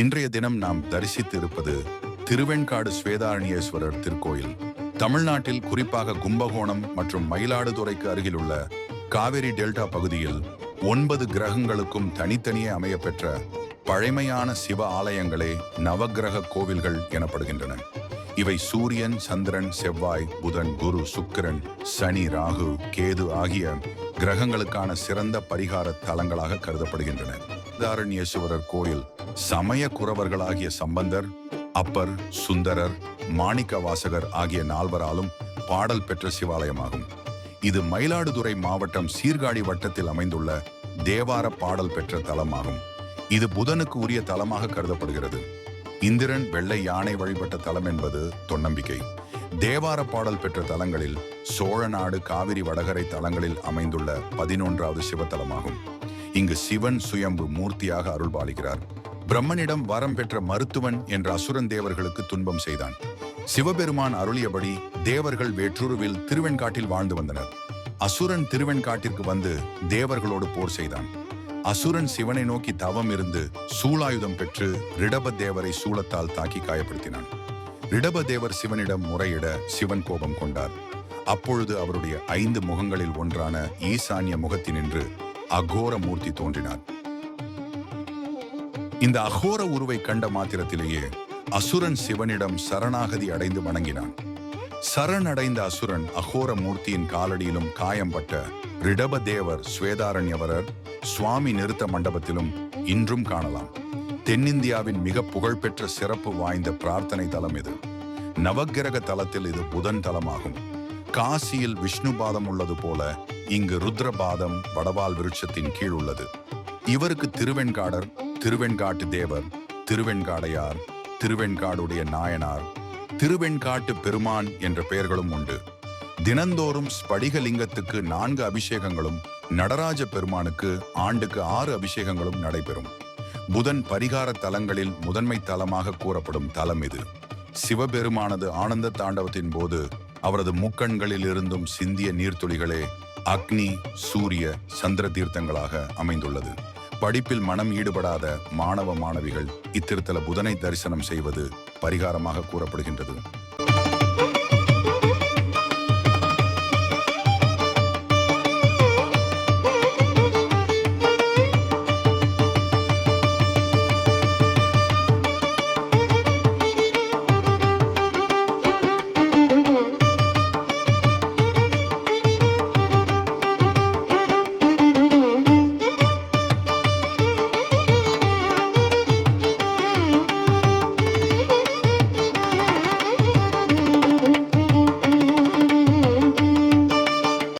இன்றைய தினம் நாம் தரிசித்து இருப்பது திருவெண்காடு ஸ்வேதாரண்யேஸ்வரர் திருக்கோயில். தமிழ்நாட்டில் குறிப்பாக கும்பகோணம் மற்றும் மயிலாடுதுறைக்கு அருகிலுள்ள காவிரி டெல்டா பகுதியில் ஒன்பது கிரகங்களுக்கும் தனித்தனியே அமையப்பெற்ற பழமையான சிவ ஆலயங்களே நவகிரக கோவில்கள் எனப்படுகின்றன. இவை சூரியன் சந்திரன் செவ்வாய் புதன் குரு சுக்கிரன் சனி ராகு கேது ஆகிய கிரகங்களுக்கான சிறந்த பரிகார தலங்களாக கருதப்படுகின்றன. தாரண்யேஸ்வரர் கோயில் சமய குறவர்களாகிய சம்பந்தர் அப்பர் சுந்தரர் மாணிக்க வாசகர் ஆகிய நால்வராலும் பாடல் பெற்ற சிவாலயமாகும். இது மயிலாடுதுறை மாவட்டம் சீர்காழி வட்டத்தில் அமைந்துள்ள தேவார பாடல் பெற்ற தலமாகும். இது புதனுக்கு உரிய தலமாக கருதப்படுகிறது. இந்திரன் வெள்ளை யானை வழிபட்ட தலம் என்பது தொன்னம்பிக்கை. தேவார பாடல் பெற்ற தலங்களில் சோழ நாடு காவிரி வடகரை தலங்களில் அமைந்துள்ள பதினொன்றாவது சிவத்தலமாகும். இங்கு சிவன் சுயம்பு மூர்த்தியாக அருள்பாலிக்கிறார். பிரம்மனிடம் வரம் பெற்ற மருத்துவன் என்ற அசுரன் தேவர்களுக்கு துன்பம் செய்தான். சிவபெருமான் அருளியபடி தேவர்கள் வேற்றுருவில் திருவெண்காட்டில் வாழ்ந்து வந்தனர். அசுரன் திருவெண்காட்டிற்கு வந்து தேவர்களோடு போர் செய்தான். அசுரன் சிவனை நோக்கி தவம் இருந்து சூலாயுதம் பெற்று ரிடப தேவரை சூலத்தால் தாக்கி காயப்படுத்தினான். ரிடப தேவர் சிவனிடம் முறையிட சிவன் கோபம் கொண்டார். அப்பொழுது அவருடைய ஐந்து முகங்களில் ஒன்றான ஈசான்ய முகத்தினின்று அகோர மூர்த்தி தோன்றினார். இந்த அகோர உருவை கண்ட மாத்திரத்திலேயே அசுரன் சிவனிடம் சரணாகதி அடைந்து வணங்கினான். சரணடைந்த அசுரன் அகோர மூர்த்தியின் காலடியிலும் காயம்பட்ட ரிடப தேவர் ஸ்வேதாரண்யவரர் சுவாமி நிறுத்த மண்டபத்திலும் இன்றும் காணலாம். தென்னிந்தியாவின் மிக புகழ்பெற்ற சிறப்பு வாய்ந்த பிரார்த்தனை தலம் இது. நவக்கிரக தலத்தில் இது புதன் தலமாகும். காசியில் விஷ்ணு பாதம் உள்ளது போல இங்கு ருத்ரபாதம் வடவால் விருட்சத்தின் கீழ் உள்ளது. இவருக்கு திருவெண்காடர் திருவெண்காட்டு தேவர் திருவெண்காடையார் திருவெண்காடுடைய நாயனார் திருவெண்காட்டு பெருமான் என்ற பெயர்களும் உண்டு. தினந்தோறும் ஸ்படிகலிங்கத்துக்கு நான்கு அபிஷேகங்களும் நடராஜ பெருமானுக்கு ஆண்டுக்கு ஆறு அபிஷேகங்களும் நடைபெறும். புதன் பரிகார தலங்களில் முதன்மை தலமாக கூறப்படும் தலம் இது. சிவபெருமானது ஆனந்த தாண்டவத்தின் போது அவரது முக்கண்களில் இருந்தும் சிந்திய நீர்த்துளிகளே அக்னி சூரிய சந்திர தீர்த்தங்களாக அமைந்துள்ளது. படிப்பில் மனம் ஈடுபடாத மாணவ மாணவிகள் இத்திருத்தல புதனை தரிசனம் செய்வது பரிகாரமாக கூறப்படுகின்றது.